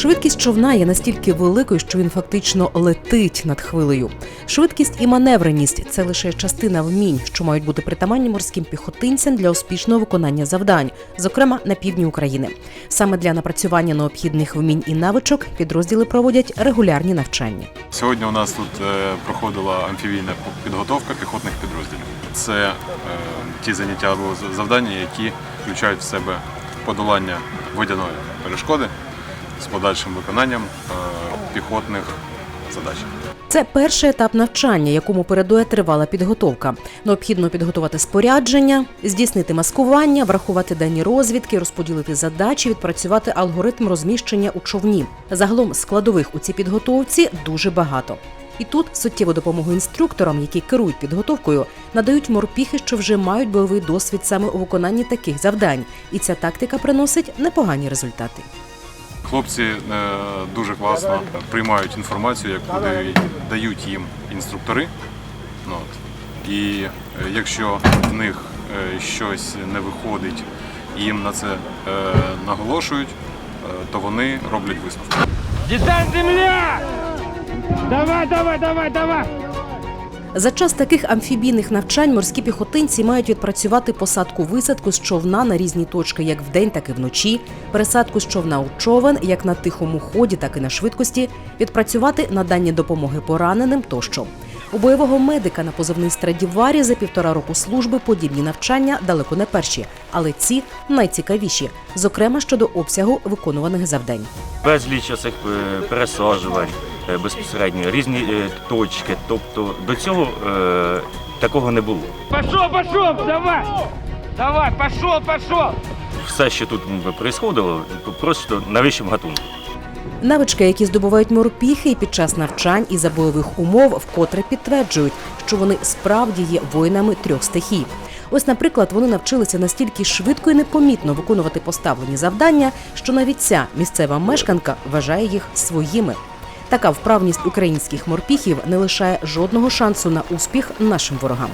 Швидкість човна є настільки великою, що він фактично летить над хвилею. Швидкість і маневреність це лише частина вмінь, що мають бути притаманні морським піхотинцям для успішного виконання завдань, зокрема на півдні України. Саме для напрацювання необхідних вмінь і навичок підрозділи проводять регулярні навчання. Сьогодні у нас тут е, проходила амфібійна підготовка піхотних підрозділів. Це е, ті заняття або завдання, які включають в себе подолання водяної перешкоди з подальшим виконанням е, піхотних задач. Це перший етап навчання, якому передує тривала підготовка. Необхідно підготувати спорядження, здійснити маскування, врахувати дані розвідки, розподілити задачі, відпрацювати алгоритм розміщення у човні. Загалом складових у цій підготовці дуже багато. І тут суттєву допомогу інструкторам, які керують підготовкою, надають морпіхи, що вже мають бойовий досвід саме у виконанні таких завдань, і ця тактика приносить непогані результати. Хлопці е, дуже класно приймають інформацію, яку дають, їм інструктори. Ну. І е, якщо в них е, щось не виходить, їм на це наголошують, то вони роблять висновки. Десант земля! Давай, давай, давай, давай! За час таких амфібійних навчань морські піхотинці мають відпрацювати посадку висадку з човна на різні точки, як вдень, так і вночі, пересадку з човна у човен, як на тихому ході, так і на швидкості, відпрацювати надання допомоги пораненим тощо. У бойового медика на позивний Страдіварі за півтора року служби подібні навчання далеко не перші, але ці найцікавіші, зокрема щодо обсягу виконуваних завдань. безліч цих пересаджувань е, безпосередньо, різні е, точки. Тобто до цього е, такого не було. Пошел, пошел, давай! Давай, пошел, пошел! Все, що тут відбувалося, просто на вищому гатунку. Навички, які здобувають морпіхи під час навчань і за бойових умов, вкотре підтверджують, що вони справді є воїнами трьох стихій. Ось, наприклад, вони навчилися настільки швидко і непомітно виконувати поставлені завдання, що навіть ця місцева мешканка вважає їх своїми. Така вправність українських морпіхів не лишає жодного шансу на успіх нашим ворогам.